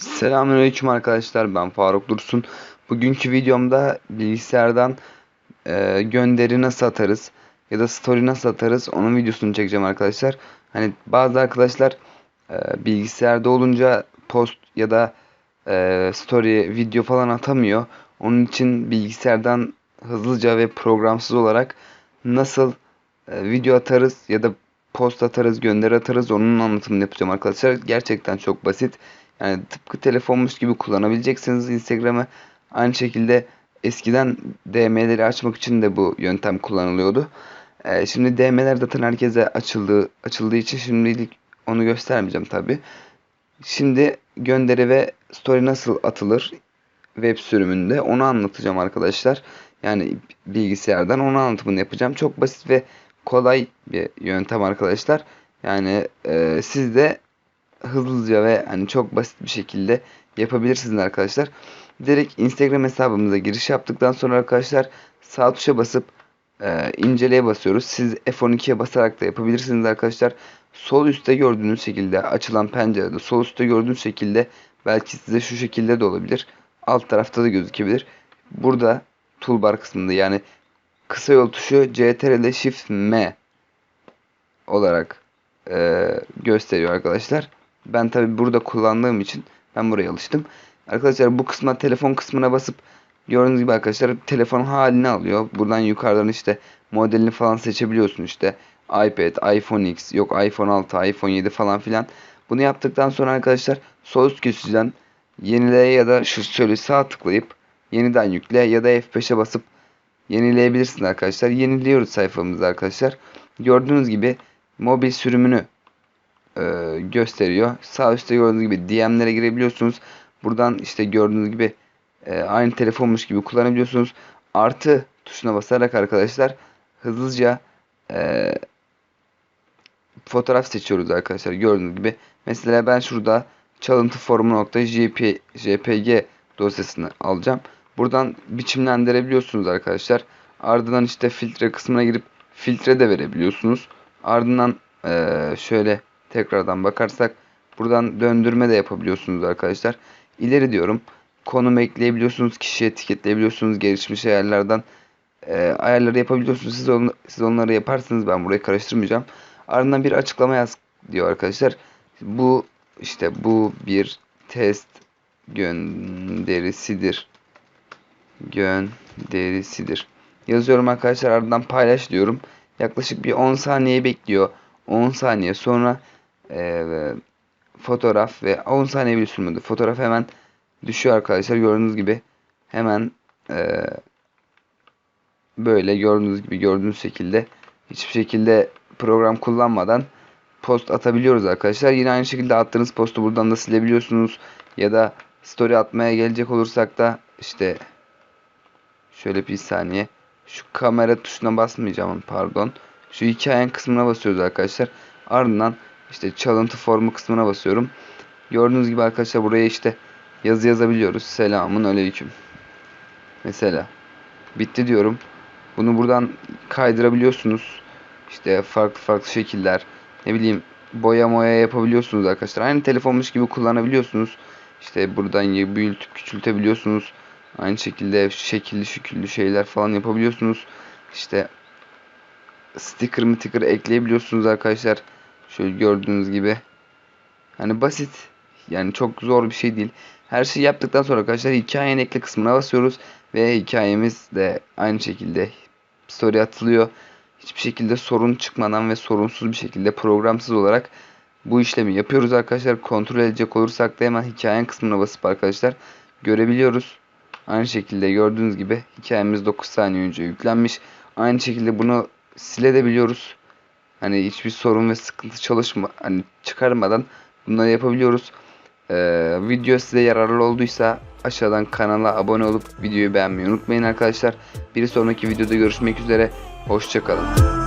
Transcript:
Selamünaleyküm arkadaşlar ben Faruk Dursun. Bugünkü videomda bilgisayardan e, gönderi nasıl atarız ya da story nasıl atarız onun videosunu çekeceğim arkadaşlar. Hani bazı arkadaşlar e, bilgisayarda olunca post ya da e, story video falan atamıyor. Onun için bilgisayardan hızlıca ve programsız olarak nasıl e, video atarız ya da post atarız, gönderi atarız onun anlatımını yapacağım arkadaşlar. Gerçekten çok basit. Yani tıpkı telefonmuş gibi kullanabileceksiniz Instagram'ı. Aynı şekilde eskiden DM'leri açmak için de bu yöntem kullanılıyordu. Ee, şimdi DM'ler zaten herkese açıldığı, açıldığı için şimdilik onu göstermeyeceğim tabi. Şimdi gönderi ve story nasıl atılır web sürümünde onu anlatacağım arkadaşlar. Yani bilgisayardan onu anlatımını yapacağım. Çok basit ve kolay bir yöntem arkadaşlar. Yani e, siz de hızlıca ve hani çok basit bir şekilde yapabilirsiniz arkadaşlar. Direkt Instagram hesabımıza giriş yaptıktan sonra arkadaşlar sağ tuşa basıp e, inceleye basıyoruz. Siz F12'ye basarak da yapabilirsiniz arkadaşlar. Sol üstte gördüğünüz şekilde açılan pencerede sol üstte gördüğünüz şekilde belki size şu şekilde de olabilir. Alt tarafta da gözükebilir. Burada toolbar kısmında yani kısa yol tuşu CTRL Shift M olarak e, gösteriyor arkadaşlar. Ben tabi burada kullandığım için ben buraya alıştım. Arkadaşlar bu kısma telefon kısmına basıp gördüğünüz gibi arkadaşlar telefon halini alıyor. Buradan yukarıdan işte modelini falan seçebiliyorsun işte. iPad, iPhone X, yok iPhone 6, iPhone 7 falan filan. Bunu yaptıktan sonra arkadaşlar sol üst köşeden yenile ya da şu şöyle sağ tıklayıp yeniden yükle ya da F5'e basıp yenileyebilirsiniz arkadaşlar. Yeniliyoruz sayfamızı arkadaşlar. Gördüğünüz gibi mobil sürümünü e, gösteriyor. Sağ üstte gördüğünüz gibi DM'lere girebiliyorsunuz. Buradan işte gördüğünüz gibi e, aynı telefonmuş gibi kullanabiliyorsunuz. Artı tuşuna basarak arkadaşlar hızlıca e, fotoğraf seçiyoruz arkadaşlar. Gördüğünüz gibi. Mesela ben şurada çalıntı formu.jp jpg dosyasını alacağım. Buradan biçimlendirebiliyorsunuz arkadaşlar. Ardından işte filtre kısmına girip filtre de verebiliyorsunuz. Ardından e, şöyle tekrardan bakarsak buradan döndürme de yapabiliyorsunuz arkadaşlar. İleri diyorum. Konum ekleyebiliyorsunuz. Kişi etiketleyebiliyorsunuz. Gelişmiş ayarlardan e, ayarları yapabiliyorsunuz. Siz, on, siz onları yaparsınız. Ben burayı karıştırmayacağım. Ardından bir açıklama yaz diyor arkadaşlar. Bu işte bu bir test gönderisidir. Gönderisidir. Yazıyorum arkadaşlar ardından paylaş diyorum. Yaklaşık bir 10 saniye bekliyor. 10 saniye sonra e, fotoğraf ve 10 saniye bile sürmedi. Fotoğraf hemen düşüyor arkadaşlar. Gördüğünüz gibi hemen e, böyle gördüğünüz gibi gördüğünüz şekilde hiçbir şekilde program kullanmadan post atabiliyoruz arkadaşlar. Yine aynı şekilde attığınız postu buradan da silebiliyorsunuz. Ya da story atmaya gelecek olursak da işte şöyle bir saniye şu kamera tuşuna basmayacağım pardon. Şu hikayen kısmına basıyoruz arkadaşlar. Ardından işte çalıntı formu kısmına basıyorum. Gördüğünüz gibi arkadaşlar buraya işte yazı yazabiliyoruz. Selamun aleyküm. Mesela bitti diyorum. Bunu buradan kaydırabiliyorsunuz. İşte farklı farklı şekiller. Ne bileyim boya moya yapabiliyorsunuz arkadaşlar. Aynı telefonmuş gibi kullanabiliyorsunuz. İşte buradan büyütüp küçültebiliyorsunuz. Aynı şekilde şekilli şüküllü şeyler falan yapabiliyorsunuz. İşte sticker mı sticker ekleyebiliyorsunuz arkadaşlar. Şöyle gördüğünüz gibi. Hani basit. Yani çok zor bir şey değil. Her şeyi yaptıktan sonra arkadaşlar hikayenin ekle kısmına basıyoruz. Ve hikayemiz de aynı şekilde story atılıyor. Hiçbir şekilde sorun çıkmadan ve sorunsuz bir şekilde programsız olarak bu işlemi yapıyoruz arkadaşlar. Kontrol edecek olursak da hemen hikayen kısmına basıp arkadaşlar görebiliyoruz. Aynı şekilde gördüğünüz gibi hikayemiz 9 saniye önce yüklenmiş. Aynı şekilde bunu silebiliyoruz. Hani hiçbir sorun ve sıkıntı çalışma hani çıkarmadan bunları yapabiliyoruz. Ee, video size yararlı olduysa aşağıdan kanala abone olup videoyu beğenmeyi unutmayın arkadaşlar. Bir sonraki videoda görüşmek üzere. Hoşçakalın.